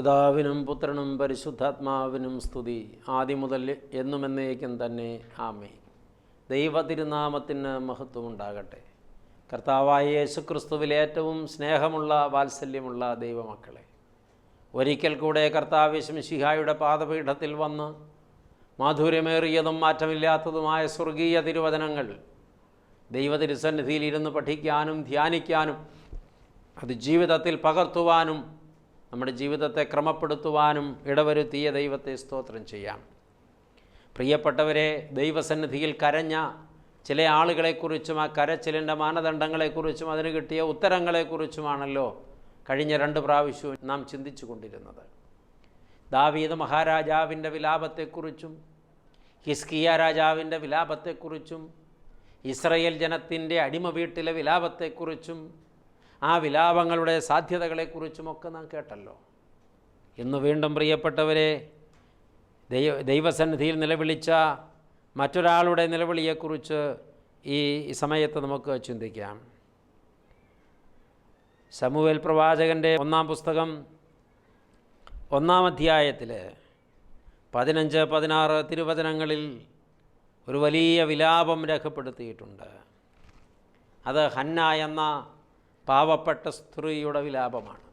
പിതാവിനും പുത്രനും പരിശുദ്ധാത്മാവിനും സ്തുതി. ആദ്യം മുതൽ എന്നുമെന്നേക്കും തന്നെ. ആമേ ദൈവ തിരുനാമത്തിന് മഹത്വമുണ്ടാകട്ടെ. കർത്താവായ യേശുക്രിസ്തുവിൽ ഏറ്റവും സ്നേഹമുള്ള വാത്സല്യമുള്ള ദൈവമക്കളെ ഒരിക്കൽ കൂടെ കർത്താവിശംശിഹായുടെ പാദപീഠത്തിൽ വന്ന് മാധുര്യമേറിയതും മാറ്റമില്ലാത്തതുമായ സ്വർഗീയ തിരുവചനങ്ങൾ ദൈവതിരുസന്നിധിയിൽ ഇരുന്ന് പഠിക്കാനും ധ്യാനിക്കാനും അത് ജീവിതത്തിൽ പകർത്തുവാനും നമ്മുടെ ജീവിതത്തെ ക്രമപ്പെടുത്തുവാനും ഇടവരുത്തിയ ദൈവത്തെ സ്തോത്രം ചെയ്യാം. പ്രിയപ്പെട്ടവരെ ദൈവസന്നിധിയിൽ കരഞ്ഞ ചില ആളുകളെക്കുറിച്ചും ആ കരച്ചിലിന്റെ മാനദണ്ഡങ്ങളെക്കുറിച്ചും അതിന് കിട്ടിയ ഉത്തരങ്ങളെക്കുറിച്ചുമാണല്ലോ കഴിഞ്ഞ രണ്ട് പ്രാവശ്യവും നാം ചിന്തിച്ചു കൊണ്ടിരുന്നത്. ദാവീദ് മഹാരാജാവിന്റെ വിലാപത്തെക്കുറിച്ചും ഹിസ്കിയ രാജാവിന്റെ വിലാപത്തെക്കുറിച്ചും ഇസ്രയേൽ ജനത്തിന്റെ അടിമ വീട്ടിലെ വിലാപത്തെക്കുറിച്ചും ആ വിലാപങ്ങളുടെ സാധ്യതകളെക്കുറിച്ചുമൊക്കെ നാം കേട്ടല്ലോ. ഇന്ന് വീണ്ടും പ്രിയപ്പെട്ടവരെ ദൈവ ദൈവസന്നിധിയിൽ നിലവിളിച്ച മറ്റൊരാളുടെ നിലവിളിയെക്കുറിച്ച് ഈ സമയത്ത് നമുക്ക് ചിന്തിക്കാം. സമൂഹൽ പ്രവാചകന്റെ ഒന്നാം പുസ്തകം ഒന്നാം അധ്യായത്തിൽ പതിനഞ്ച് പതിനാറ് തിരുവചനങ്ങളിൽ ഒരു വലിയ വിലാപം രേഖപ്പെടുത്തിയിട്ടുണ്ട്. അത് ഹന്ന എന്ന പാവപ്പെട്ട സ്ത്രീയുടെ വിലാപമാണ്.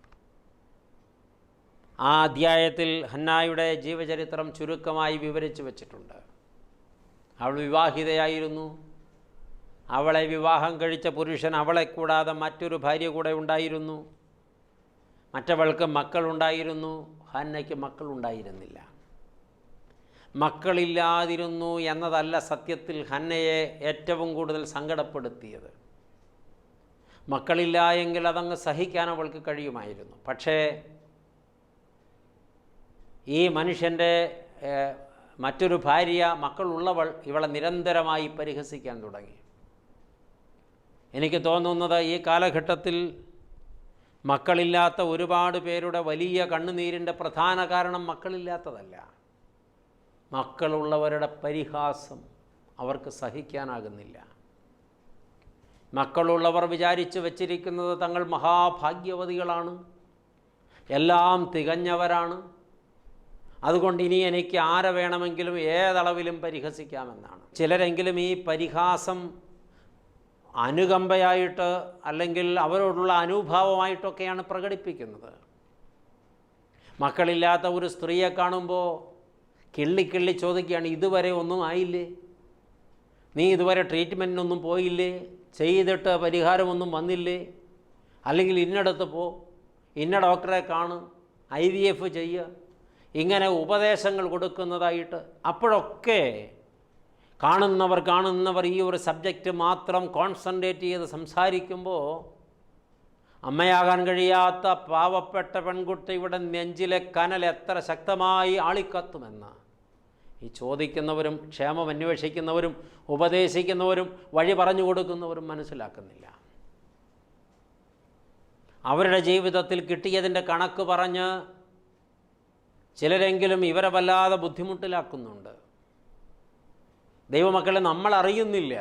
ആ അധ്യായത്തിൽ ഹന്നായുടെ ജീവചരിത്രം ചുരുക്കമായി വിവരിച്ചു വച്ചിട്ടുണ്ട്. അവൾ വിവാഹിതയായിരുന്നു. അവളെ വിവാഹം കഴിച്ച പുരുഷൻ അവളെ കൂടാതെ മറ്റൊരു ഭാര്യ കൂടെ ഉണ്ടായിരുന്നു. മറ്റവൾക്ക് മക്കളുണ്ടായിരുന്നു. ഹന്നയ്ക്ക് മക്കളുണ്ടായിരുന്നില്ല. മക്കളില്ലാതിരുന്നു എന്നതല്ല സത്യത്തിൽ ഹന്നയെ ഏറ്റവും കൂടുതൽ സങ്കടപ്പെടുത്തിയത്. മക്കളില്ല എങ്കിൽ അതങ്ങ് സഹിക്കാൻ അവൾക്ക് കഴിയുമായിരുന്നു. പക്ഷേ ഈ മനുഷ്യന്റെ മറ്റൊരു ഭാര്യ മക്കളുള്ളവൾ ഇവളെ നിരന്തരമായി പരിഹസിക്കാൻ തുടങ്ങി. എനിക്ക് തോന്നുന്നത് ഈ കാലഘട്ടത്തിൽ മക്കളില്ലാത്ത ഒരുപാട് പേരുടെ വലിയ കണ്ണുനീരിന്റെ പ്രധാന കാരണം മക്കളില്ലാത്തതല്ല. മക്കളുള്ളവരുടെ പരിഹാസം അവർക്ക് സഹിക്കാനാകുന്നില്ല. മക്കളുള്ളവർ വിചാരിച്ചു വച്ചിരിക്കുന്നത് തങ്ങൾ മഹാഭാഗ്യവതികളാണ്. എല്ലാം തികഞ്ഞവരാണ്. അതുകൊണ്ട് ഇനി എനിക്ക് ആരെ വേണമെങ്കിലും ഏതളവിലും പരിഹസിക്കാമെന്നാണ്. ചിലരെങ്കിലും ഈ പരിഹാസം അനുകമ്പയായിട്ട് അല്ലെങ്കിൽ അവരോടുള്ള അനുഭാവമായിട്ടൊക്കെയാണ് പ്രകടിപ്പിക്കുന്നത്. മക്കളില്ലാത്ത ഒരു സ്ത്രീയെ കാണുമ്പോൾ കിള്ളിക്കിള്ളി കിള്ളി ചോദിക്കുകയാണ് ഇതുവരെ ഒന്നും ആയില്ലേ? നീ ഇതുവരെ ട്രീറ്റ്മെന്റിനൊന്നും പോയില്ലേ? ചെയ്തിട്ട് പരിഹാരമൊന്നും വന്നില്ലേ? അല്ലെങ്കിൽ ഇന്നടത്ത് പോ ഇന്ന ഡോക്ടറെ കാണ് ഐ വി എഫ് ചെയ്യുക ഇങ്ങനെ ഉപദേശങ്ങൾ കൊടുക്കുന്നതായിട്ട്. അപ്പോഴൊക്കെ കാണുന്നവർ കാണുന്നവർ ഈ ഒരു സബ്ജക്റ്റ് മാത്രം കോൺസെൻട്രേറ്റ് ചെയ്ത് സംസാരിക്കുമ്പോൾ അമ്മയാകാൻ കഴിയാത്ത പാവപ്പെട്ട പെൺകുട്ടിയുടെ നെഞ്ചിലെ കനൽ എത്ര ശക്തമായി ആളിക്കത്തുമെന്ന്. ഈ ചോദിക്കുന്നവരും ക്ഷേമം അന്വേഷിക്കുന്നവരും ഉപദേശിക്കുന്നവരും വഴി പറഞ്ഞു കൊടുക്കുന്നവരും മനസ്സിലാക്കുന്നില്ല. അവരുടെ ജീവിതത്തിൽ കിട്ടിയതിന്റെ കണക്ക് പറഞ്ഞ് ചിലരെങ്കിലും ഇവരെ വല്ലാതെ ബുദ്ധിമുട്ടിലാക്കുന്നുണ്ട്. ദൈവമക്കളെ നമ്മൾ അറിയുന്നില്ല.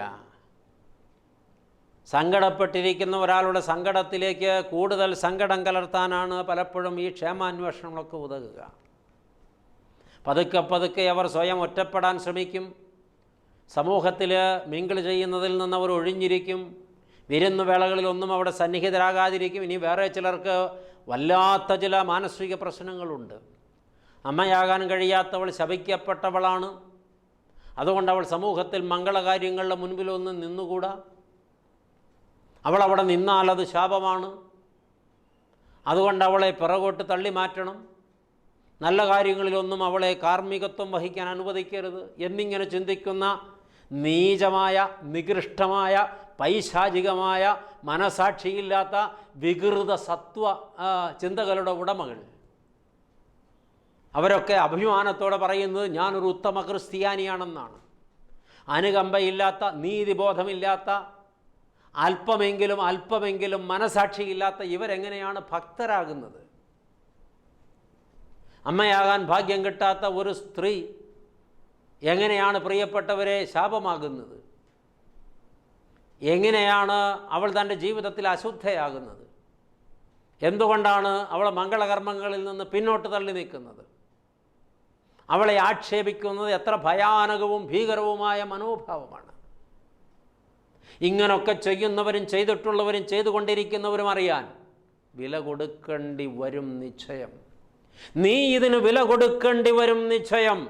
സങ്കടപ്പെട്ടിരിക്കുന്ന ഒരാളുടെ സങ്കടത്തിലേക്ക് കൂടുതൽ സങ്കടം കലർത്താനാണ് പലപ്പോഴും ഈ ക്ഷേമാന്വേഷണങ്ങളൊക്കെ ഉതകുക. പതുക്കെ പതുക്കെ അവർ സ്വയം ഒറ്റപ്പെടാൻ ശ്രമിക്കും. സമൂഹത്തിൽ മിങ്കിൾ ചെയ്യുന്നതിൽ നിന്ന് അവർ ഒഴിഞ്ഞിരിക്കും. വിരുന്നു വേളകളിലൊന്നും അവിടെ സന്നിഹിതരാകാതിരിക്കും. ഇനി വേറെ ചിലർക്ക് വല്ലാത്ത ചില മാനസിക പ്രശ്നങ്ങളുണ്ട്. അമ്മയാകാൻ കഴിയാത്തവൾ ശപിക്കപ്പെട്ടവളാണ്. അതുകൊണ്ട് അവൾ സമൂഹത്തിൽ മംഗളകാര്യങ്ങളുടെ മുൻപിലൊന്നും നിന്നുകൂടാ? അവൾ അവിടെ നിന്നാൽ അത് ശാപമാണ്. അതുകൊണ്ട് അവളെ പിറകോട്ട് തള്ളി മാറ്റണം നല്ല കാര്യങ്ങളിലൊന്നും അവളെ കാർമ്മികത്വം വഹിക്കാൻ അനുവദിക്കരുത് എന്നിങ്ങനെ ചിന്തിക്കുന്ന നീചമായ നികൃഷ്ടമായ പൈശാചികമായ മനസാക്ഷിയില്ലാത്ത വികൃത സത്വ ചിന്തകളുടെ ഉടമകൾ. അവരൊക്കെ അഭിമാനത്തോടെ പറയുന്നത് ഞാനൊരു ഉത്തമ ക്രിസ്ത്യാനിയാണെന്നാണ്. അനുകമ്പയില്ലാത്ത നീതിബോധമില്ലാത്ത അല്പമെങ്കിലും അല്പമെങ്കിലും മനസാക്ഷിയില്ലാത്ത ഇവരെങ്ങനെയാണ് ഭക്തരാകുന്നത്? അമ്മയാകാൻ ഭാഗ്യം കിട്ടാത്ത ഒരു സ്ത്രീ എങ്ങനെയാണ് പ്രിയപ്പെട്ടവരെ ശാപമാകുന്നത്? എങ്ങനെയാണ് അവൾ തന്റെ ജീവിതത്തിൽ അശുദ്ധയാകുന്നത്? എന്തുകൊണ്ടാണ് അവൾ മംഗളകർമ്മങ്ങളിൽ നിന്ന് പിന്നോട്ട് തള്ളി നിൽക്കുന്നത്? അവളെ ആക്ഷേപിക്കുന്നത് എത്ര ഭയാനകവും ഭീകരവുമായ മനോഭാവമാണ്. ഇങ്ങനൊക്കെ ചെയ്യുന്നവരും ചെയ്തിട്ടുള്ളവരും ചെയ്തുകൊണ്ടിരിക്കുന്നവരും അറിയാൻ വില കൊടുക്കേണ്ടി വരും നിശ്ചയം. നീ ഇതിന് വില കൊടുക്കേണ്ടി വരും നിശ്ചയം.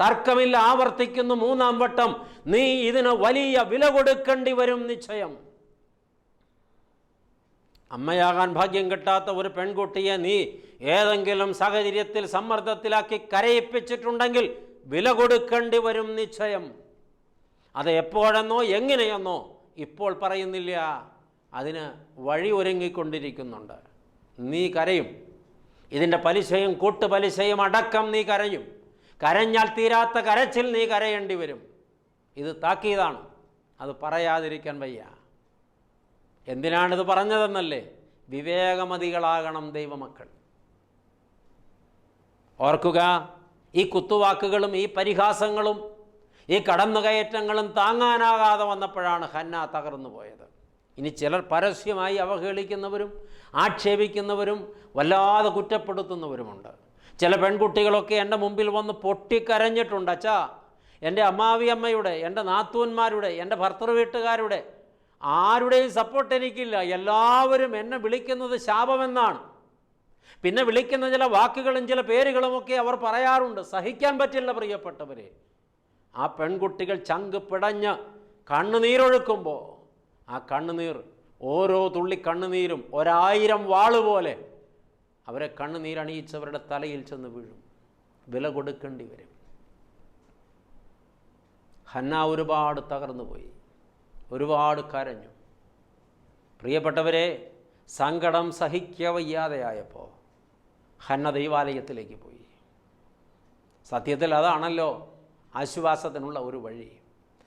തർക്കമില്ല ആവർത്തിക്കുന്നു മൂന്നാം വട്ടം. നീ ഇതിന് വലിയ വില കൊടുക്കേണ്ടി വരും നിശ്ചയം. അമ്മയാകാൻ ഭാഗ്യം കിട്ടാത്ത ഒരു പെൺകുട്ടിയെ നീ ഏതെങ്കിലും സാഹചര്യത്തിൽ സമ്മർദ്ദത്തിലാക്കി കരയിപ്പിച്ചിട്ടുണ്ടെങ്കിൽ വില കൊടുക്കേണ്ടി വരും നിശ്ചയം. അത് എപ്പോഴെന്നോ എങ്ങനെയെന്നോ ഇപ്പോൾ പറയുന്നില്ല. അതിന് വഴി ഒരുങ്ങിക്കൊണ്ടിരിക്കുന്നുണ്ട്. നീ കരയും. ഇതിന്റെ പലിശയും കൂട്ടുപലിശയും അടക്കം നീ കരയും. കരഞ്ഞാൽ തീരാത്ത കരച്ചിൽ നീ കരയേണ്ടി വരും. ഇത് താക്കീതാണ്. അത് പറയാതിരിക്കാൻ വയ്യ. എന്തിനാണിത് പറഞ്ഞതെന്നല്ലേ? വിവേകമതികളാകണം ദൈവമക്കൾ. ഓർക്കുക ഈ കുത്തുവാക്കുകളും ഈ പരിഹാസങ്ങളും ഈ കടന്നുകയറ്റങ്ങളും താങ്ങാനാകാതെ വന്നപ്പോഴാണ് ഹന്ന തകർന്നു പോയത് ഇനി ചിലർ പരസ്യമായി അവഹേളിക്കുന്നവരും ആക്ഷേപിക്കുന്നവരും വല്ലാതെ കുറ്റപ്പെടുത്തുന്നവരുമുണ്ട്. ചില പെൺകുട്ടികളൊക്കെ എന്റെ മുമ്പിൽ വന്ന് പൊട്ടിക്കരഞ്ഞിട്ടുണ്ട്. അച്ഛാ എന്റെ അമ്മാവിയമ്മയുടെ എന്റെ നാത്തൂന്മാരുടെ എന്റെ ഭർത്തൃ വീട്ടുകാരുടെ ആരുടെയും സപ്പോർട്ട് എനിക്കില്ല. എല്ലാവരും എന്നെ വിളിക്കുന്നത് ശാപമെന്നാണ്. പിന്നെ വിളിക്കുന്ന ചില വാക്കുകളും ചില പേരുകളുമൊക്കെ അവർ പറയാറുണ്ട്. സഹിക്കാൻ പറ്റില്ല പ്രിയപ്പെട്ടവരെ. ആ പെൺകുട്ടികൾ ചങ്ക് പിടഞ്ഞ് കണ്ണുനീരൊഴുക്കുമ്പോൾ ആ കണ്ണുനീർ ഓരോ തുള്ളി കണ്ണുനീരും ഒരായിരം വാൾ പോലെ അവരെ കണ്ണുനീരണിയിച്ചവരുടെ തലയിൽ ചെന്ന് വീഴും. വില കൊടുക്കേണ്ടി വരും. ഹന്ന ഒരുപാട് തകർന്നു പോയി. ഒരുപാട് കരഞ്ഞു. പ്രിയപ്പെട്ടവരെ സങ്കടം സഹിക്കവയ്യാതെയായപ്പോൾ ഹന്ന ദൈവാലയത്തിലേക്ക് പോയി. സത്യത്തിൽ അതാണല്ലോ ആശ്വാസത്തിനുള്ള ഒരു വഴി.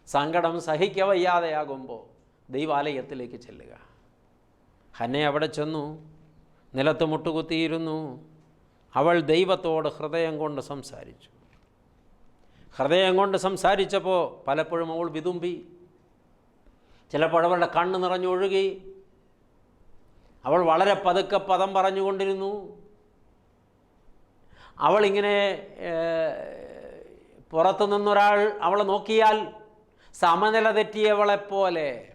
സങ്കടം സഹിക്കവയ്യാതെയാകുമ്പോൾ ദൈവാലയത്തിലേക്ക് ചെല്ലുക. ഹന്നെ അവിടെ ചെന്നു നിലത്ത് മുട്ടുകുത്തിയിരുന്നു. അവൾ ദൈവത്തോട് ഹൃദയം കൊണ്ട് സംസാരിച്ചു. ഹൃദയം കൊണ്ട് സംസാരിച്ചപ്പോൾ പലപ്പോഴും അവൾ വിതുമ്പി ചിലപ്പോൾ അവളുടെ കണ്ണ് നിറഞ്ഞൊഴുകി അവൾ വളരെ പതുക്കെ പദം പറഞ്ഞുകൊണ്ടിരുന്നു. അവളിങ്ങനെ പുറത്തു നിന്നൊരാൾ അവളെ നോക്കിയാൽ സമനില തെറ്റിയവളെപ്പോലെ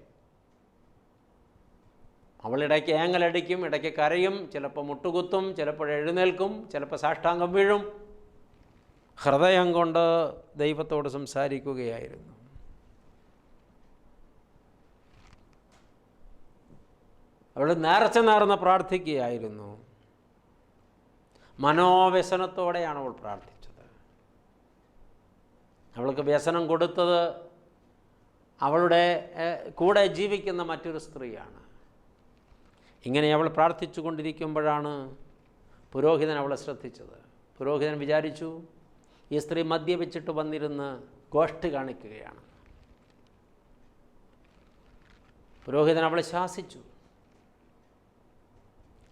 അവൾ ഇടയ്ക്ക് ഏങ്ങലടിക്കും ഇടയ്ക്ക് കരയും ചിലപ്പോൾ മുട്ടുകുത്തും ചിലപ്പോൾ എഴുന്നേൽക്കും ചിലപ്പോൾ സാഷ്ടാംഗം വീഴും. ഹൃദയം കൊണ്ട് ദൈവത്തോട് സംസാരിക്കുകയായിരുന്നു. അവൾ നേർച്ച നേർന്ന് പ്രാർത്ഥിക്കുകയായിരുന്നു. മനോവ്യസനത്തോടെയാണ് അവൾ പ്രാർത്ഥിച്ചത്. അവൾക്ക് വ്യസനം കൊടുത്തത് അവളുടെ കൂടെ ജീവിക്കുന്ന മറ്റൊരു സ്ത്രീയാണ്. ഇങ്ങനെ അവൾ പ്രാർത്ഥിച്ചു കൊണ്ടിരിക്കുമ്പോഴാണ് പുരോഹിതൻ അവളെ ശ്രദ്ധിച്ചത്. പുരോഹിതൻ വിചാരിച്ചു ഈ സ്ത്രീ മദ്യപിച്ചിട്ട് വന്നിരുന്ന് ഗോഷ്ഠി കാണിക്കുകയാണ്. പുരോഹിതൻ അവളെ ശാസിച്ചു.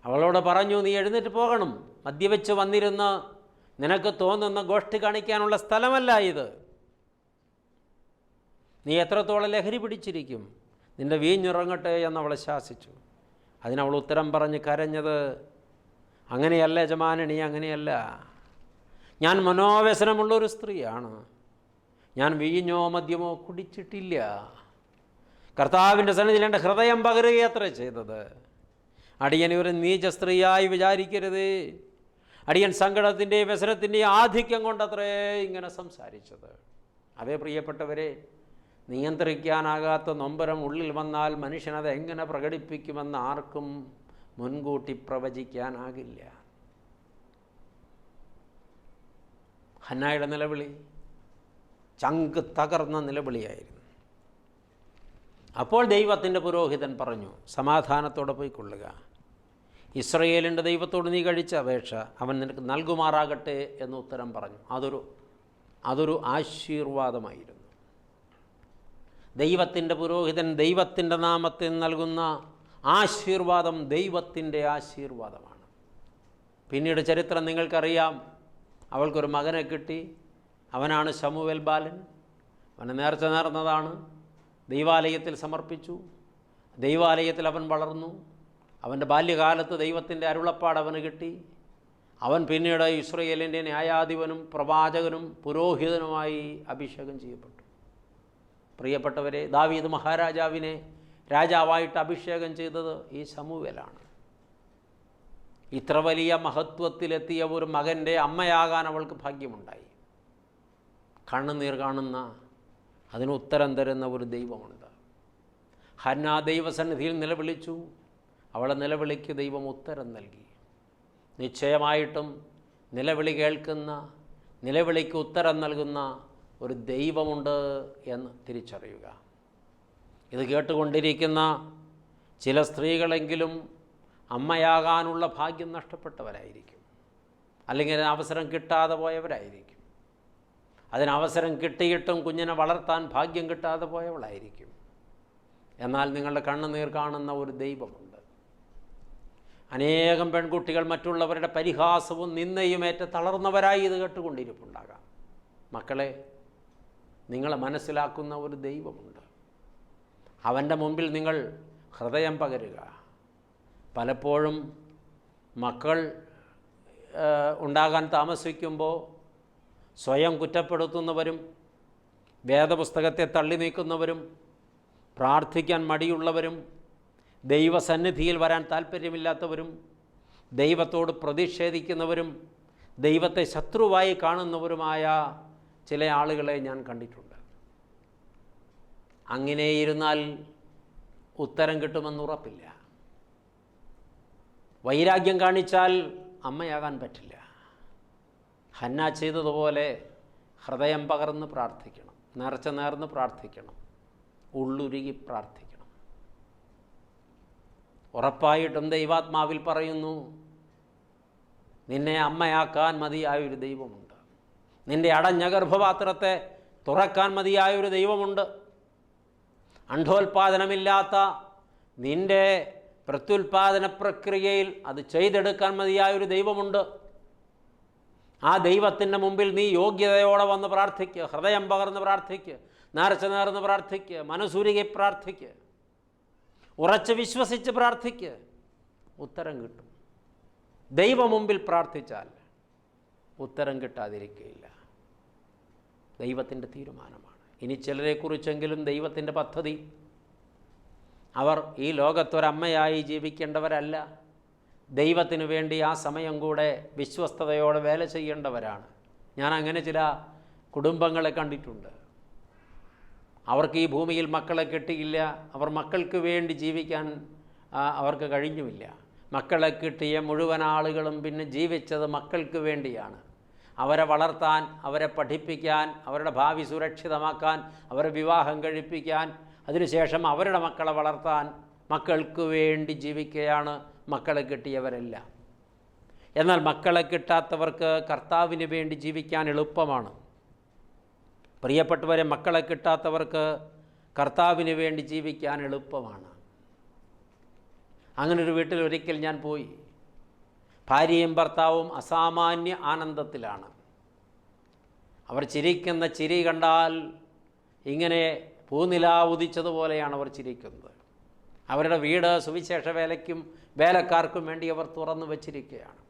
അവളോട് പറഞ്ഞു നീ എഴുന്നേറ്റ് പോകണം. മദ്യവെച്ച് വന്നിരുന്ന് നിനക്ക് തോന്നുന്ന ഗോഷ്ഠി കാണിക്കാനുള്ള സ്ഥലമല്ല ഇത്. നീ എത്രത്തോളം ലഹരി പിടിച്ചിരിക്കും. നിന്റെ വീഞ്ഞുറങ്ങട്ടെ എന്നവളെ ശാസിച്ചു. അതിനവൾ ഉത്തരം പറഞ്ഞ് കരഞ്ഞത് അങ്ങനെയല്ല യജമാനണി അങ്ങനെയല്ല. ഞാൻ മനോവ്യസനമുള്ളൊരു സ്ത്രീയാണ്. ഞാൻ വീഞ്ഞോ മദ്യമോ കുടിച്ചിട്ടില്ല. കർത്താവിന്റെ സന്നിധിയിൽ എന്റെ ഹൃദയം പകരുകയത്ര ചെയ്തത്. അടിയനെ ഒരു നീച സ്ത്രീയായി വിചാരിക്കരുത്. അടിയൻ സങ്കടത്തിന്റെ വ്യസനത്തിന്റെ ആധിക്യം കൊണ്ടത്രേ ഇങ്ങനെ സംസാരിച്ചത്. അതേ പ്രിയപ്പെട്ടവരെ നിയന്ത്രിക്കാനാകാത്ത നൊമ്പരം ഉള്ളിൽ വന്നാൽ മനുഷ്യനത് എങ്ങനെ പ്രകടിപ്പിക്കുമെന്ന് ആർക്കും മുൻകൂട്ടി പ്രവചിക്കാനാകില്ല. ഹന്നായുടെ നിലവിളി ചങ്ക് തകർന്ന നിലവിളിയായിരുന്നു. അപ്പോൾ ദൈവത്തിന്റെ പുരോഹിതൻ പറഞ്ഞു സമാധാനത്തോടെ പോയിക്കൊള്ളുക. ഇസ്രയേലിന്റെ ദൈവത്തോട് നീ കഴിച്ച അപേക്ഷ അവൻ നിനക്ക് നൽകുമാറാകട്ടെ എന്ന് ഉത്തരം പറഞ്ഞു. അതൊരു അതൊരു ആശീർവാദമായിരുന്നു. ദൈവത്തിന്റെ പുരോഹിതൻ ദൈവത്തിന്റെ നാമത്തിൽ നൽകുന്ന ആശീർവാദം ദൈവത്തിന്റെ ആശീർവാദമാണ്. പിന്നീട് ചരിത്രം നിങ്ങൾക്കറിയാം. അവൾക്കൊരു മകനെ കിട്ടി. അവനാണ് ശമുവേൽ ബാലൻ. അവന് നേർച്ച നേർന്നതാണ്. ദൈവാലയത്തിൽ സമർപ്പിച്ചു. ദൈവാലയത്തിൽ അവൻ വളർന്നു. അവന്റെ ബാല്യകാലത്ത് ദൈവത്തിന്റെ അരുളപ്പാട് അവന് കിട്ടി. അവൻ പിന്നീട് ഇസ്രയേലിന്റെ ന്യായാധിപനും പ്രവാചകനും പുരോഹിതനുമായി അഭിഷേകം ചെയ്യപ്പെട്ടു. പ്രിയപ്പെട്ടവരെ ദാവീദ് മഹാരാജാവിനെ രാജാവായിട്ട് അഭിഷേകം ചെയ്തത് ഈ സമൂഹലാണ് ഇത്ര വലിയ മഹത്വത്തിലെത്തിയ ഒരു മകന്റെ അമ്മയാകാൻ അവൾക്ക് ഭാഗ്യമുണ്ടായി. കണ്ണുനീർ കാണുന്ന അതിന് ഉത്തരം തരുന്ന ഒരു ദൈവമുണ്ട് ഹന്ന ദൈവസന്നിധിയിൽ നിലവിളിച്ചു. അവളെ നിലവിളിക്ക് ദൈവം ഉത്തരം നൽകി. നിശ്ചയമായിട്ടും നിലവിളി കേൾക്കുന്ന നിലവിളിക്ക് ഉത്തരം നൽകുന്ന ഒരു ദൈവമുണ്ട് എന്ന് തിരിച്ചറിയുക. ഇത് കേട്ടുകൊണ്ടിരിക്കുന്ന ചില സ്ത്രീകളെങ്കിലും അമ്മയാകാനുള്ള ഭാഗ്യം നഷ്ടപ്പെട്ടവരായിരിക്കും. അല്ലെങ്കിൽ അവസരം കിട്ടാതെ പോയവരായിരിക്കും. അതിനവസരം കിട്ടിയിട്ടും കുഞ്ഞിനെ വളർത്താൻ ഭാഗ്യം കിട്ടാതെ പോയവളായിരിക്കും. എന്നാൽ നിങ്ങളുടെ കണ്ണുനീർ കാണുന്ന ഒരു ദൈവമുണ്ട്. അനേകം പെൺകുട്ടികൾ മറ്റുള്ളവരുടെ പരിഹാസവും നിന്നയും ഏറ്റ തളർന്നവരായി ഇത് കേട്ടുകൊണ്ടിരിപ്പുണ്ടാകാം. മക്കളെ നിങ്ങളെ മനസ്സിലാക്കുന്ന ഒരു ദൈവമുണ്ട്. അവന്റെ മുമ്പിൽ നിങ്ങൾ ഹൃദയം പകരുക. പലപ്പോഴും മക്കൾ ഉണ്ടാകാൻ താമസിക്കുമ്പോൾ സ്വയം കുറ്റപ്പെടുത്തുന്നവരും വേദപുസ്തകത്തെ തള്ളി നീക്കുന്നവരും പ്രാർത്ഥിക്കാൻ മടിയുള്ളവരും ദൈവസന്നിധിയിൽ വരാൻ താല്പര്യമില്ലാത്തവരും ദൈവത്തോട് പ്രതിഷേധിക്കുന്നവരും ദൈവത്തെ ശത്രുവായി കാണുന്നവരുമായ ചില ആളുകളെ ഞാൻ കണ്ടിട്ടുണ്ട്. അങ്ങനെ ഇരുന്നാൽ ഉത്തരം കിട്ടുമെന്ന് ഉറപ്പില്ല. വൈരാഗ്യം കാണിച്ചാൽ അമ്മയാകാൻ പറ്റില്ല. ഹന്ന ചെയ്തതുപോലെ ഹൃദയം പകർന്ന് പ്രാർത്ഥിക്കണം. നേർച്ച നേർന്ന് പ്രാർത്ഥിക്കണം. ഉള്ളുരുകി പ്രാർത്ഥിക്കണം. ഉറപ്പായിട്ടും ദൈവാത്മാവിൽ പറയുന്നു നിന്നെ അമ്മയാക്കാൻ മതിയായൊരു ദൈവമുണ്ട്. നിന്റെ അടഞ്ഞ ഗർഭപാത്രത്തെ തുറക്കാൻ മതിയായൊരു ദൈവമുണ്ട്. അണ്ഡോൽപാദനമില്ലാത്ത നിന്റെ പ്രത്യുൽപാദന പ്രക്രിയയിൽ അത് ചെയ്തെടുക്കാൻ മതിയായൊരു ദൈവമുണ്ട്. ആ ദൈവത്തിന്റെ മുമ്പിൽ നീ യോഗ്യതയോടെ വന്ന് പ്രാർത്ഥിക്കുക ഹൃദയം പകർന്ന് പ്രാർത്ഥിക്കുക നേർച്ച നേർന്ന് പ്രാർത്ഥിക്കുക മനസ്സുരുകി പ്രാർത്ഥിക്കുക ഉറച്ച് വിശ്വസിച്ച് പ്രാർത്ഥിക്കുക ഉത്തരം കിട്ടും. ദൈവ മുമ്പിൽ പ്രാർത്ഥിച്ചാൽ ഉത്തരം കിട്ടാതിരിക്കുകയില്ല. ദൈവത്തിന്റെ തീരുമാനമാണ്. ഇനി ചിലരെക്കുറിച്ചെങ്കിലും ദൈവത്തിന്റെ പദ്ധതി. അവർ ഈ ലോകത്തൊരമ്മയായി ജീവിക്കേണ്ടവരല്ല. ദൈവത്തിന് വേണ്ടി ആ സമയം കൂടെ വിശ്വസ്തയോടെ വേല ചെയ്യേണ്ടവരാണ്. ഞാൻ അങ്ങനെ ചില കുടുംബങ്ങളെ കണ്ടിട്ടുണ്ട്. അവർക്ക് ഈ ഭൂമിയിൽ മക്കളെ കിട്ടിയില്ല. അവർ മക്കൾക്ക് വേണ്ടി ജീവിക്കാൻ അവർക്ക് കഴിഞ്ഞുമില്ല. മക്കളെ കിട്ടിയ മുഴുവൻ ആളുകളും പിന്നെ ജീവിച്ചത് മക്കൾക്ക് വേണ്ടിയാണ്. അവരെ വളർത്താൻ അവരെ പഠിപ്പിക്കാൻ അവരുടെ ഭാവി സുരക്ഷിതമാക്കാൻ അവരെ വിവാഹം കഴിപ്പിക്കാൻ അതിനുശേഷം അവരുടെ മക്കളെ വളർത്താൻ മക്കൾക്ക് വേണ്ടി ജീവിക്കുകയാണ് മക്കളെ കിട്ടിയവരെല്ലാം. എന്നാൽ മക്കളെ കിട്ടാത്തവർക്ക് കർത്താവിന് വേണ്ടി ജീവിക്കാൻ എളുപ്പമാണ്. പ്രിയപ്പെട്ടവരെ മക്കളെ കിട്ടാത്തവർക്ക് കർത്താവിന് വേണ്ടി ജീവിക്കാൻ എളുപ്പമാണ്. അങ്ങനൊരു വീട്ടിൽ ഒരിക്കൽ ഞാൻ പോയി. ഭാര്യയും ഭർത്താവും അസാമാന്യ ആനന്ദത്തിലാണ്. അവർ ചിരിക്കുന്ന ചിരി കണ്ടാൽ ഇങ്ങനെ പൂനില ഉദിച്ചതുപോലെയാണ് അവർ ചിരിക്കുന്നത്. അവരുടെ വീട് സുവിശേഷ വേലയ്ക്കും വേലക്കാർക്കും വേണ്ടി അവർ തുറന്നു വച്ചിരിക്കുകയാണ്.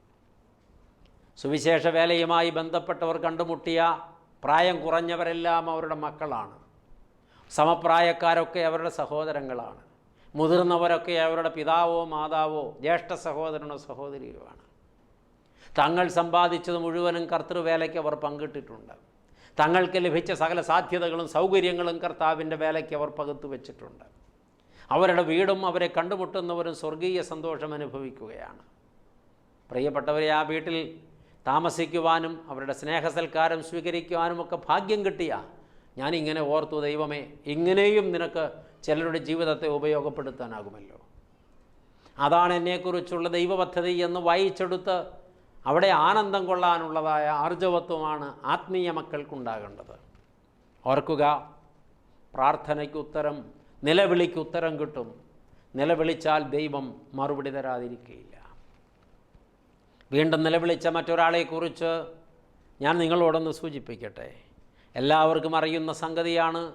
സുവിശേഷ വേലയുമായി ബന്ധപ്പെട്ടവർ കണ്ടുമുട്ടിയ പ്രായം കുറഞ്ഞവരെല്ലാം അവരുടെ മക്കളാണ്. സമപ്രായക്കാരൊക്കെ അവരുടെ സഹോദരങ്ങളാണ്. മുതിർന്നവരൊക്കെ അവരുടെ പിതാവോ മാതാവോ ജ്യേഷ്ഠ സഹോദരനോ സഹോദരിയുമാണ്. തങ്ങൾ സമ്പാദിച്ചത് മുഴുവനും കർത്തൃവേലയ്ക്ക് അവർ പങ്കിട്ടിട്ടുണ്ട്. തങ്ങൾക്ക് ലഭിച്ച സകല സാധ്യതകളും സൗകര്യങ്ങളും കർത്താവിന്റെ വേലയ്ക്ക് അവർ പകുത്തു വെച്ചിട്ടുണ്ട്. അവരുടെ വീടും അവരെ കണ്ടുമുട്ടുന്നവരും സ്വർഗീയ സന്തോഷം അനുഭവിക്കുകയാണ്. പ്രിയപ്പെട്ടവരെ ആ വീട്ടിൽ താമസിക്കുവാനും അവരുടെ സ്നേഹസൽക്കാരം സ്വീകരിക്കുവാനും ഒക്കെ ഭാഗ്യം കിട്ടിയ ഞാനിങ്ങനെ ഓർത്തു ദൈവമേ ഇങ്ങനെയും നിനക്ക് ചിലരുടെ ജീവിതത്തെ ഉപയോഗപ്പെടുത്താനാകുമല്ലോ. അതാണ് എന്നെക്കുറിച്ചുള്ള ദൈവപദ്ധതി എന്ന് വായിച്ചെടുത്ത് അവിടെ ആനന്ദം കൊള്ളാനുള്ളതായ ആർജവത്വമാണ് ആത്മീയ മക്കൾക്കുണ്ടാകേണ്ടത്. ഓർക്കുക പ്രാർത്ഥനയ്ക്ക് ഉത്തരം നിലവിളിക്ക് ഉത്തരം കിട്ടും. നിലവിളിച്ചാൽ ദൈവം മറുപടി തരാതിരിക്കുകയില്ല വീണ്ടും നിലവിളിച്ച മറ്റൊരാളെക്കുറിച്ച് ഞാൻ നിങ്ങളോടൊന്ന് സൂചിപ്പിക്കട്ടെ. എല്ലാവർക്കും അറിയുന്ന സംഗതിയാണ്.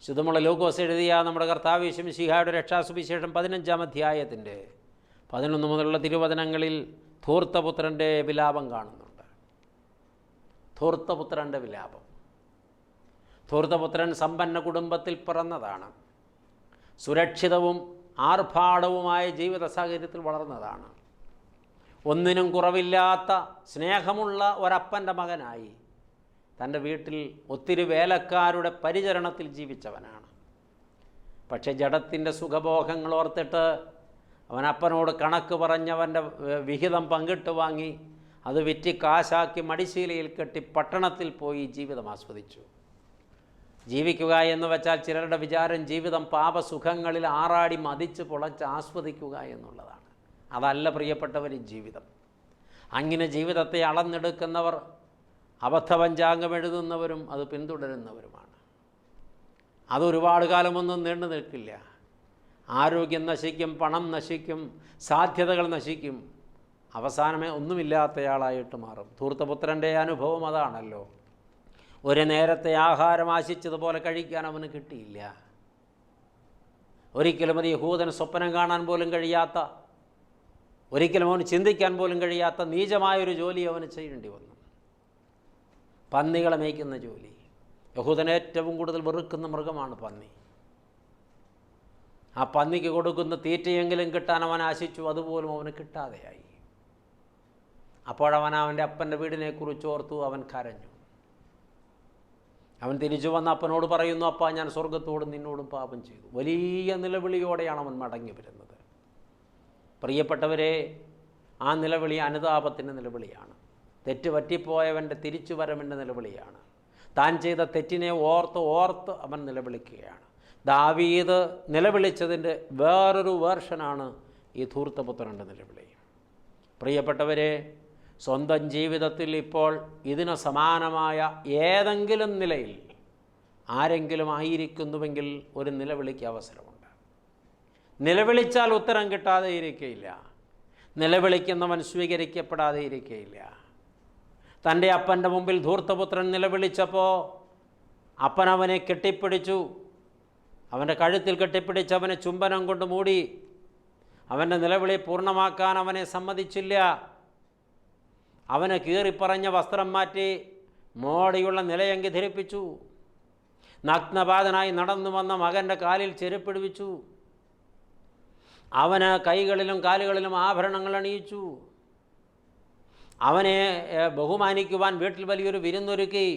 ശുദ്ധമുള്ള ലോകോസ് എഴുതിയ നമ്മുടെ കർത്താവേശം ശിഹായുടെ രക്ഷാസുവിശേഷം പതിനഞ്ചാം അധ്യായത്തിന്റെ പതിനൊന്ന് മുതലുള്ള തിരുവചനങ്ങളിൽ ധൂർത്തപുത്രന്റെ വിലാപം കാണുന്നുണ്ട്. ധൂർത്തപുത്രന്റെ വിലാപം. ധൂർത്തപുത്രൻ സമ്പന്ന കുടുംബത്തിൽ പിറന്നതാണ്. സുരക്ഷിതവും ആർഭാടവുമായ ജീവിത സാഹചര്യത്തിൽ വളർന്നതാണ്. ഒന്നിനും കുറവില്ലാത്ത സ്നേഹമുള്ള ഒരപ്പന്റെ മകനായി തന്റെ വീട്ടിൽ ഒത്തിരി വേലക്കാരുടെ പരിചരണത്തിൽ ജീവിച്ചവനാണ്. പക്ഷേ ജഡത്തിന്റെ സുഖഭോഗങ്ങൾ ഓർത്തിട്ട് അവൻ അപ്പനോട് കണക്ക് പറഞ്ഞവന്റെ വിഹിതം പങ്കിട്ട് വാങ്ങി അത് വിറ്റ് കാശാക്കി മടിശീലയിൽ കെട്ടി പട്ടണത്തിൽ പോയി ജീവിതം ആസ്വദിച്ചു. ജീവിക്കുക എന്ന് വെച്ചാൽ ചിലരുടെ വിചാരം ജീവിതം പാപസുഖങ്ങളിൽ ആറാടി മതിച്ച് പൊളച്ച് ആസ്വദിക്കുക എന്നുള്ളതാണ്. അതല്ല പ്രിയപ്പെട്ടവർ ജീവിതം. അങ്ങനെ ജീവിതത്തെ അളന്നെടുക്കുന്നവർ അബദ്ധപഞ്ചാംഗം എഴുതുന്നവരും അത് പിന്തുടരുന്നവരുമാണ്. അതൊരുപാട് കാലമൊന്നും നീണ്ടു നിൽക്കില്ല. ആരോഗ്യം നശിക്കും പണം നശിക്കും സാധ്യതകൾ നശിക്കും. അവസാനമേ ഒന്നുമില്ലാത്തയാളായിട്ട് മാറും. ധൂർത്തപുത്രന്റെ അനുഭവം അതാണല്ലോ. ഒരു നേരത്തെ ആഹാരം ആശിച്ചതുപോലെ കഴിക്കാൻ അവന് കിട്ടിയില്ല. ഒരിക്കലും ഒരു യഹൂദന് സ്വപ്നം കാണാൻ പോലും കഴിയാത്ത ഒരിക്കലും അവന് ചിന്തിക്കാൻ പോലും കഴിയാത്ത നീചമായൊരു ജോലി അവന് ചെയ്യേണ്ടി വന്നു. പന്നികളെ മേയ്ക്കുന്ന ജോലി. യഹൂദൻ ഏറ്റവും കൂടുതൽ വെറുക്കുന്ന മൃഗമാണ് പന്നി. ആ പന്നിക്ക് കൊടുക്കുന്ന തീറ്റയെങ്കിലും കിട്ടാൻ അവൻ ആശിച്ചു അതുപോലും അവന് കിട്ടാതെയായി. അപ്പോഴവൻ അവന്റെ അപ്പന്റെ വീടിനെക്കുറിച്ച് ഓർത്തു അവൻ കരഞ്ഞു. അവൻ തിരിച്ചു വന്ന അപ്പനോട് പറയുന്നു അപ്പ ഞാൻ സ്വർഗത്തോടും നിന്നോടും പാപം ചെയ്തു. വലിയ നിലവിളിയോടെയാണ് അവൻ മടങ്ങി വരുന്നത്. പ്രിയപ്പെട്ടവരെ ആ നിലവിളി അനുതാപത്തിന്റെ നിലവിളിയാണ്. തെറ്റ് പറ്റിപ്പോയവന്റെ തിരിച്ചു വരവിന്റെ നിലവിളിയാണ്. താൻ ചെയ്ത തെറ്റിനെ ഓർത്ത് ഓർത്ത് അവൻ നിലവിളിക്കുകയാണ്. ദാവീദ് നിലവിളിച്ചതിന്റെ വേറൊരു വേർഷനാണ് ഈ ധൂർത്തപുത്രന്റെ നിലവിളി. പ്രിയപ്പെട്ടവരെ സ്വന്തം ജീവിതത്തിൽ ഇപ്പോൾ ഇതിന് സമാനമായ ഏതെങ്കിലും നിലയിൽ ആരെങ്കിലും ആയിരിക്കുന്നുവെങ്കിൽ ഒരു നിലവിളിക്ക് അവസരമുണ്ട്. നിലവിളിച്ചാൽ ഉത്തരം കിട്ടാതെ ഇരിക്കയില്ല. നിലവിളിക്കുന്നവൻ സ്വീകരിക്കപ്പെടാതെ ഇരിക്കയില്ല. തന്റെ അപ്പന്റെ മുമ്പിൽ ധൂർത്തപുത്രൻ നിലവിളിച്ചപ്പോൾ അപ്പനവനെ കെട്ടിപ്പിടിച്ചു. അവന്റെ കഴുത്തിൽ കെട്ടിപ്പിടിച്ച് അവനെ ചുംബനം കൊണ്ട് മൂടി. അവന്റെ നിലവിളി പൂർണമാക്കാൻ അവനെ സമ്മതിച്ചില്ല. അവനെ കീറിപ്പറഞ്ഞ വസ്ത്രം മാറ്റി മോടിയുള്ള നിലയങ്കി ധരിപ്പിച്ചു. നഗ്നപാതനായി നടന്നു വന്ന മകന്റെ കാലിൽ ചെരുപ്പിടിവിച്ചു അവന് കൈകളിലും കാലുകളിലും ആഭരണങ്ങൾ അണിയിച്ചു. അവനെ ബഹുമാനിക്കുവാൻ വീട്ടിൽ വലിയൊരു വിരുന്നൊരുക്കി.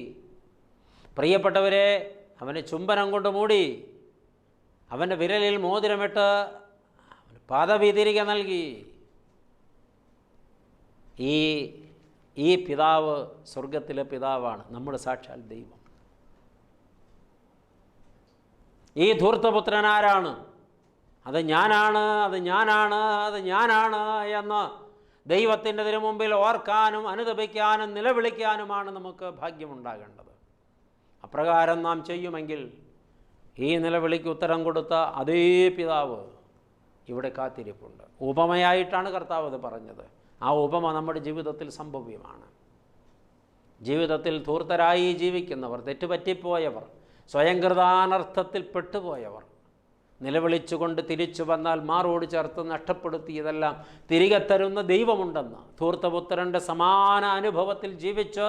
പ്രിയപ്പെട്ടവരെ അവനെ ചുംബനം കൊണ്ട് മൂടി. അവന്റെ വിരലിൽ മോതിരമിട്ട് പാദവീതിരിക നൽകി. ഈ ഈ പിതാവ് സ്വർഗത്തിലെ പിതാവാണ് നമ്മുടെ സാക്ഷാൽ ദൈവം. ഈ ധൂർത്തപുത്രനാരാണ് അത് ഞാനാണ് അത് ഞാനാണ് അത് ഞാനാണ് എന്ന് ദൈവത്തിന്റെ തിരു മുമ്പിൽ ഓർക്കാനും അനുദപിക്കാനും നിലവിളിക്കാനുമാണ് നമുക്ക് ഭാഗ്യമുണ്ടാകേണ്ടത്. അപ്രകാരം നാം ചെയ്യുമെങ്കിൽ ഈ നിലവിളിക്ക് ഉത്തരം കൊടുത്ത അതേ പിതാവ് ഇവിടെ കാത്തിരിപ്പുണ്ട്. ഉപമയായിട്ടാണ് കർത്താവ് അത് പറഞ്ഞത്. ആ ഉപമ നമ്മുടെ ജീവിതത്തിൽ സംഭവ്യമാണ്. ജീവിതത്തിൽ ധൂർത്തരായി ജീവിക്കുന്നവർ തെറ്റുപറ്റിപ്പോയവർ സ്വയം കൃതാനർത്ഥത്തിൽ പെട്ടുപോയവർ നിലവിളിച്ചുകൊണ്ട് തിരിച്ചു വന്നാൽ മാറോട് ചേർത്ത് നഷ്ടപ്പെടുത്തിയതെല്ലാം തിരികെ തരുന്ന ദൈവമുണ്ടെന്ന് ധൂർത്തപുത്രന്റെ സമാന അനുഭവത്തിൽ ജീവിച്ച്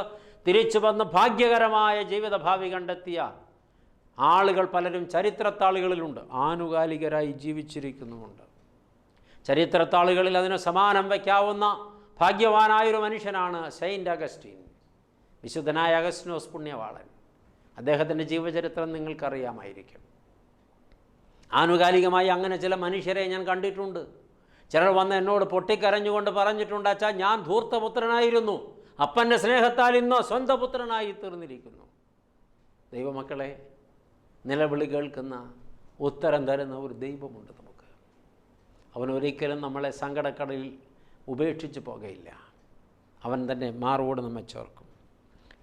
തിരിച്ചു വന്ന് ഭാഗ്യകരമായ ജീവിതഭാവി കണ്ടെത്തിയ ആളുകൾ പലരും ചരിത്രത്താളുകളിലുണ്ട്. ആനുകാലികരായി ജീവിച്ചിരിക്കുന്നുമുണ്ട്. ചരിത്രത്താളുകളിൽ അതിന് സമാനം വയ്ക്കാവുന്ന ഭാഗ്യവാനായൊരു മനുഷ്യനാണ് സെയിന്റ് അഗസ്റ്റീൻ വിശുദ്ധനായ അഗസ്റ്റിനോസ് പുണ്യവാളൻ. അദ്ദേഹത്തിന്റെ ജീവചരിത്രം നിങ്ങൾക്കറിയാമായിരിക്കും. ആനുകാലികമായി അങ്ങനെ ചില മനുഷ്യരെ ഞാൻ കണ്ടിട്ടുണ്ട്. ചിലർ വന്ന് എന്നോട് പൊട്ടിക്കരഞ്ഞുകൊണ്ട് പറഞ്ഞിട്ടുണ്ട് അച്ഛാ ഞാൻ ധൂർത്തപുത്രനായിരുന്നു. അപ്പന്റെ സ്നേഹത്താൽ ഇന്ന് സ്വന്തപുത്രനായി തീർന്നിരിക്കുന്നു. ദൈവമക്കളെ നിലവിളി കേൾക്കുന്ന ഉത്തരം തരുന്ന ഒരു ദൈവമുണ്ട് നമുക്ക്. അവൻ ഒരിക്കലും നമ്മളെ സങ്കടക്കടലിൽ ഉപേക്ഷിച്ച് പോകുകയില്ല അവൻ തന്നെ മാറോട് നമ്മെ ചേർക്കും.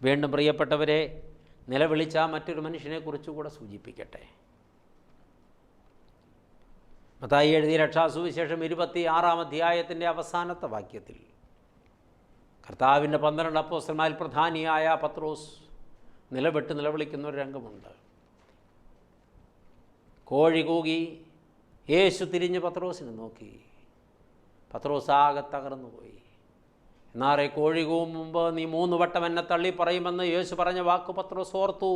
വീണ്ടും പ്രിയപ്പെട്ടവരെ നിലവിളിച്ച മറ്റൊരു മനുഷ്യനെക്കുറിച്ച് കൂടെ സൂചിപ്പിക്കട്ടെ. മത്തായി എഴുതിയ രക്ഷാസുവിശേഷം ഇരുപത്തി ആറാം അധ്യായത്തിന്റെ അവസാനത്തെ വാക്യത്തിൽ കർത്താവിന്റെ പന്ത്രണ്ട് അപ്പോസ്റ്റന്മാരിൽ പ്രധാനിയായ പത്രോസ് നിലവിട്ട് നിലവിളിക്കുന്ന ഒരു രംഗമുണ്ട്. കോഴി കൂകി യേശു തിരിഞ്ഞ് പത്രോസിനെ നോക്കി. പത്രോസാകെ തകർന്നു പോയി. എന്നാറെ കോഴി കൂവും മുമ്പ് നീ മൂന്ന് വട്ടം എന്നെ തള്ളി പറയുമെന്ന് യേശു പറഞ്ഞ വാക്ക് പത്രോസ് ഓർത്തു.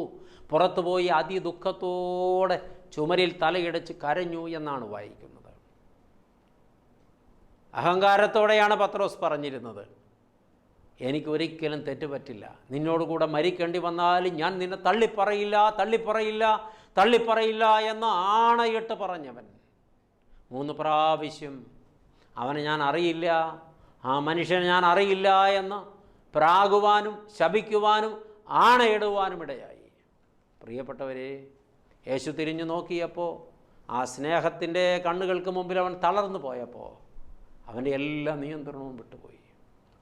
പുറത്തുപോയി അതിദുഃഖത്തോടെ ചുമരിൽ തലയിടച്ച് കരഞ്ഞു എന്നാണ് വായിക്കുന്നത്. അഹങ്കാരത്തോടെയാണ് പത്രോസ് പറഞ്ഞിരുന്നത്. എനിക്കൊരിക്കലും തെറ്റുപറ്റില്ല നിന്നോട് കൂടെ മരിക്കേണ്ടി വന്നാലും ഞാൻ നിന്നെ തള്ളിപ്പറയില്ല തള്ളിപ്പറയില്ല. തള്ളിപ്പറയില്ല എന്ന് ആണയിട്ട് പറഞ്ഞവൻ. മൂന്ന് പ്രാവശ്യം അവനെ ഞാൻ അറിയില്ല ആ മനുഷ്യനെ ഞാൻ അറിയില്ല എന്ന് പ്രാകുവാനും ശപിക്കുവാനും ആണയിടുവാനും ഇടയായി. പ്രിയപ്പെട്ടവരെ യേശു തിരിഞ്ഞു നോക്കിയപ്പോൾ ആ സ്നേഹത്തിന്റെ കണ്ണുകൾക്ക് മുമ്പിൽ അവൻ തളർന്നു പോയപ്പോൾ അവന്റെ എല്ലാ നിയന്ത്രണവും വിട്ടുപോയി.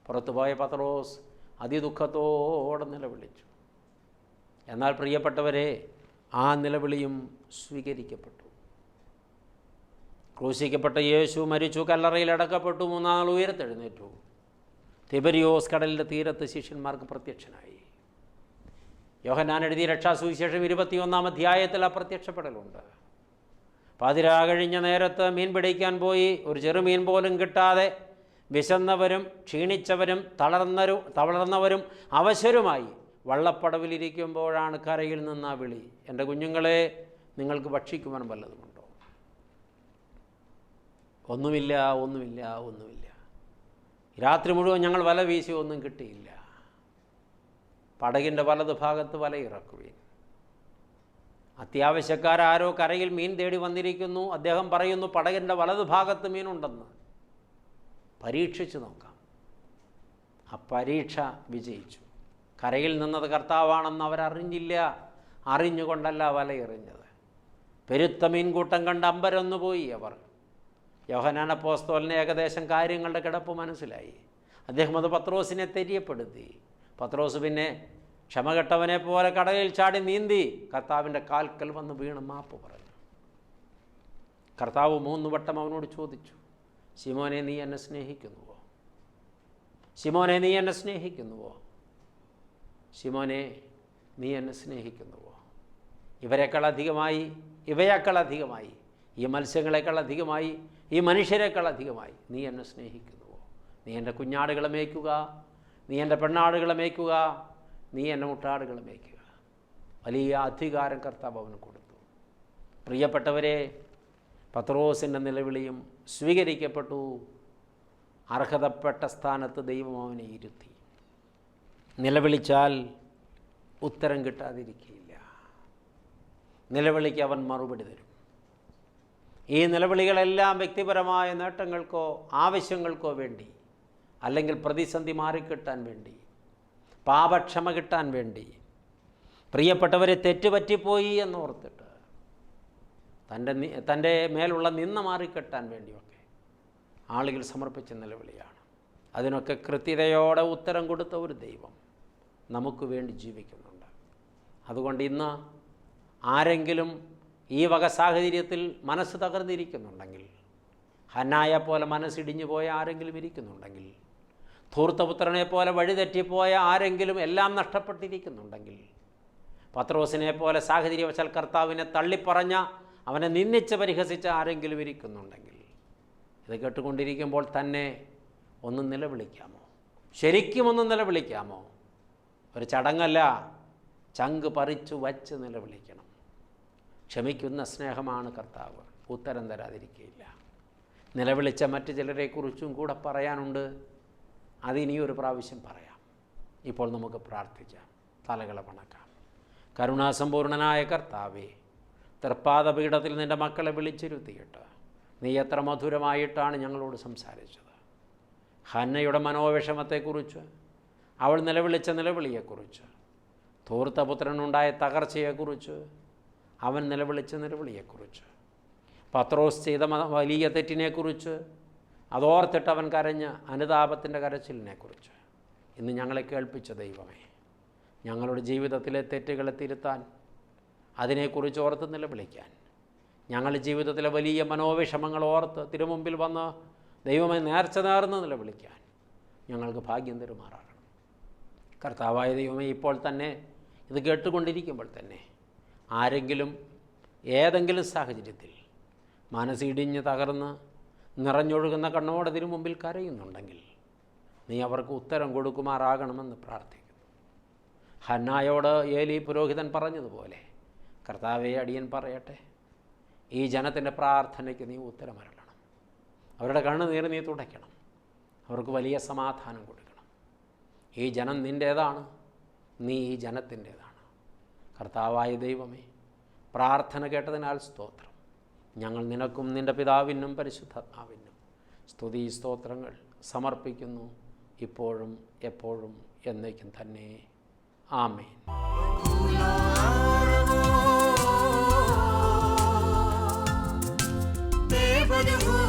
പുറത്തുപോയ പത്രോസ് അതിദുഃഖത്തോടെ നിലവിളിച്ചു. എന്നാൽ പ്രിയപ്പെട്ടവരെ ആ നിലവിളിയും സ്വീകരിക്കപ്പെട്ടു. ക്രൂശിക്കപ്പെട്ട യേശു മരിച്ചു കല്ലറയിൽ അടക്കപ്പെട്ടു മൂന്നാം നാൾ ഉയരത്തെഴുന്നേറ്റു തിബരിയോസ് കടലിന്റെ തീരത്ത് ശിഷ്യന്മാർക്ക് പ്രത്യക്ഷനായി. യോഹനാൻ എഴുതിയ രക്ഷാസുവിശേഷം ഇരുപത്തിയൊന്നാം അധ്യായത്തിൽ ആ പ്രത്യക്ഷപ്പെടലുണ്ട്. പാതിരാ കഴിഞ്ഞ നേരത്ത് മീൻ പിടിക്കാൻ പോയി ഒരു ചെറുമീൻ പോലും കിട്ടാതെ വിശന്നവരും ക്ഷീണിച്ചവരും തളർന്നരും തളർന്നവരും അവശരുമായി വള്ളപ്പടവിലിരിക്കുമ്പോഴാണ് കരയിൽ നിന്ന് ആ വിളി. എന്റെ കുഞ്ഞുങ്ങളെ നിങ്ങൾക്ക് ഭക്ഷിക്കുവാൻ വല്ലതുമുണ്ടോ? ഒന്നുമില്ല ഒന്നുമില്ല ഒന്നുമില്ല. രാത്രി മുഴുവൻ ഞങ്ങൾ വല വീശി ഒന്നും കിട്ടിയില്ല. പടകിന്റെ വലത് ഭാഗത്ത് വല ഇറക്കുവീൻ. അത്യാവശ്യക്കാരാരോ കരയിൽ മീൻ തേടി വന്നിരിക്കുന്നു. അദ്ദേഹം പറയുന്നു പടകിന്റെ വലത് ഭാഗത്ത് മീനുണ്ടെന്ന്. പരീക്ഷിച്ച് നോക്കാം. ആ പരീക്ഷ വിജയിച്ചു. കരയിൽ നിന്നത് കർത്താവാണെന്ന് അവരറിഞ്ഞില്ല. അറിഞ്ഞുകൊണ്ടല്ല വലയെറിഞ്ഞത് പെരുത്ത മീൻകൂട്ടം കണ്ട് അമ്പരന്നു പോയി അവർ. യോഹനാന പോസ്തോലിന് ഏകദേശം കാര്യങ്ങളുടെ കിടപ്പ് മനസ്സിലായി. അദ്ദേഹം അത് പത്രോസിനെ തെര്യപ്പെടുത്തി. പത്രോസ് പിന്നെ ക്ഷമകെട്ടവനെ പോലെ കടലിൽ ചാടി നീന്തി കർത്താവിന്റെ കാൽക്കൽ വന്ന് വീണ് മാപ്പ് പറഞ്ഞു. കർത്താവ് മൂന്ന് വട്ടം അവനോട് ചോദിച്ചു ശിമോനെ നീ എന്നെ സ്നേഹിക്കുന്നുവോ? ശിമോനെ നീ എന്നെ സ്നേഹിക്കുന്നുവോ? ശിമോനെ നീ എന്നെ സ്നേഹിക്കുന്നുവോ? ഇവരെക്കാൾ അധികമായി ഇവയേക്കാൾ അധികമായി ഈ മത്സ്യങ്ങളെക്കാൾ അധികമായി ഈ മനുഷ്യരെക്കാൾ അധികമായി നീ എന്നെ സ്നേഹിക്കുന്നുവോ? നീ എന്റെ കുഞ്ഞാടുകളെ മേയ്ക്കുക നീ എന്റെ പെണ്ണാടുകളെ മേയ്ക്കുക നീ എന്റെ മുട്ടാടുകളെ മേയ്ക്കുക. വലിയ അധികാരം കർത്താവ് അവന് കൊടുത്തു. പ്രിയപ്പെട്ടവരെ പത്രോസിന്റെ നിലവിളിയും സ്വീകരിക്കപ്പെട്ടു. അർഹതപ്പെട്ട സ്ഥാനത്ത് ദൈവം അവനെ ഇരുത്തി. നിലവിളിച്ചാൽ ഉത്തരം കിട്ടാതിരിക്കില്ല നിലവിളിക്ക് അവൻ മറുപടി തരും. ഈ നിലവിളികളെല്ലാം വ്യക്തിപരമായ നേട്ടങ്ങൾക്കോ ആവശ്യങ്ങൾക്കോ വേണ്ടി അല്ലെങ്കിൽ പ്രതിസന്ധി മാറിക്കിട്ടാൻ വേണ്ടി പാപക്ഷമ കിട്ടാൻ വേണ്ടി പ്രിയപ്പെട്ടവരെ തെറ്റുപറ്റിപ്പോയി എന്നോർത്തിട്ട് തന്റെ തന്റെ മേലുള്ള നിന്ന മാറിക്കെട്ടാൻ വേണ്ടിയൊക്കെ ആളുകൾ സമർപ്പിച്ച നിലവിളിയാണ്. അതിനൊക്കെ കൃത്യതയോടെ ഉത്തരം കൊടുത്ത ഒരു ദൈവം. നമുക്ക് വേണ്ടി ജീവിക്കുന്നുണ്ട്. അതുകൊണ്ട് ഇന്ന് ആരെങ്കിലും ഈ വക സാഹചര്യത്തിൽ മനസ്സ് തകർന്നിരിക്കുന്നുണ്ടെങ്കിൽ ഹന്നായ പോലെ മനസ്സിടിഞ്ഞു പോയ ആരെങ്കിലും ഇരിക്കുന്നുണ്ടെങ്കിൽ ധൂർത്തപുത്രനെ പോലെ വഴിതെറ്റിപ്പോയ ആരെങ്കിലും എല്ലാം നഷ്ടപ്പെട്ടിരിക്കുന്നുണ്ടെങ്കിൽ പത്രോസിനെ പോലെ സാഹചര്യവശാൽ കർത്താവിനെ തള്ളിപ്പറഞ്ഞ അവനെ നിന്ദിച്ച് പരിഹസിച്ച ആരെങ്കിലും ഇരിക്കുന്നുണ്ടെങ്കിൽ ഇത് കേട്ടുകൊണ്ടിരിക്കുമ്പോൾ തന്നെ ഒന്ന് നിലവിളിക്കാമോ? ശരിക്കും ഒന്ന് നിലവിളിക്കാമോ? ഒരു ചടങ്ങല്ല. ചങ്ക് പറിച്ചു വച്ച് നിലവിളിക്കണം. ക്ഷമിക്കുന്ന സ്നേഹമാണ് കർത്താവ്. ഉത്തരം തരാതിരിക്കുകയില്ല നിലവിളിച്ച മറ്റ് ചിലരെക്കുറിച്ചും കൂടെ പറയാനുണ്ട്. അതിനിയൊരു പ്രാവശ്യം പറയാം. ഇപ്പോൾ നമുക്ക് പ്രാർത്ഥിക്കാം. തലകളെ വണക്കാം. കരുണാസമ്പൂർണനായ കർത്താവേ തൃപ്പാദപീഠത്തിൽ നിന്റെ മക്കളെ വിളിച്ചിരുത്തിയിട്ട് നീ എത്ര മധുരമായിട്ടാണ് ഞങ്ങളോട് സംസാരിച്ചത്. ഹന്നയുടെ മനോവിഷമത്തെക്കുറിച്ച് അവൾ നിലവിളിച്ച നിലവിളിയെക്കുറിച്ച്. ധൂർത്തപുത്രനുണ്ടായ തകർച്ചയെക്കുറിച്ച് അവൻ നിലവിളിച്ച നിലവിളിയെക്കുറിച്ച്. പത്രോസ് ചെയ്ത വലിയ തെറ്റിനെക്കുറിച്ച് അതോർത്തിട്ട് അവൻ കരഞ്ഞ അനുതാപത്തിന്റെ കരച്ചിലിനെക്കുറിച്ച്. ഇന്ന് ഞങ്ങളെ കേൾപ്പിച്ച ദൈവമേ ഞങ്ങളുടെ ജീവിതത്തിലെ തെറ്റുകളെ തിരുത്താൻ അതിനെക്കുറിച്ച് ഓർത്ത് നിലവിളിക്കാൻ. ഞങ്ങളുടെ ജീവിതത്തിലെ വലിയ മനോവിഷമങ്ങൾ ഓർത്ത് തിരുമുമ്പിൽ വന്ന് ദൈവമേ നേർച്ച നേർന്ന് നിലവിളിക്കാൻ ഞങ്ങൾക്ക് ഭാഗ്യം തരുമാറാകണം കർത്താവായ ദൈവമേ ഇപ്പോൾ തന്നെ ഇത് കേട്ടുകൊണ്ടിരിക്കുമ്പോൾ തന്നെ ആരെങ്കിലും ഏതെങ്കിലും സാഹചര്യത്തിൽ മനസ്സിടിഞ്ഞ് തകർന്ന് നിറഞ്ഞൊഴുകുന്ന കണ്ണോടെ മുമ്പിൽ കരയുന്നുണ്ടെങ്കിൽ നീ അവർക്ക് ഉത്തരം കൊടുക്കുമാറാകണമെന്ന് പ്രാർത്ഥിക്കുന്നു. ഹന്നായോട് ഏലി പുരോഹിതൻ പറഞ്ഞതുപോലെ കർത്താവെ അടിയൻ പറയട്ടെ. ഈ ജനത്തിന്റെ പ്രാർത്ഥനയ്ക്ക് നീ ഉത്തരമരളണം. അവരുടെ കണ്ണുനീർ നീ തുടയ്ക്കണം. അവർക്ക് വലിയ സമാധാനം കൊടുക്കണം. ഈ ജനം നിന്റേതാണ് നീ ഈ ജനത്തിന്റേതാണ് കർത്താവായ ദൈവമേ പ്രാർത്ഥന കേട്ടതിനാൽ സ്തോത്രം. ഞങ്ങൾ നിനക്കും നിന്റെ പിതാവിനും പരിശുദ്ധാത്മാവിനും സ്തുതി സ്തോത്രങ്ങൾ സമർപ്പിക്കുന്നു ഇപ്പോഴും എപ്പോഴും എന്നേക്കും തന്നെ. ആമേൻ. ദേവദൂ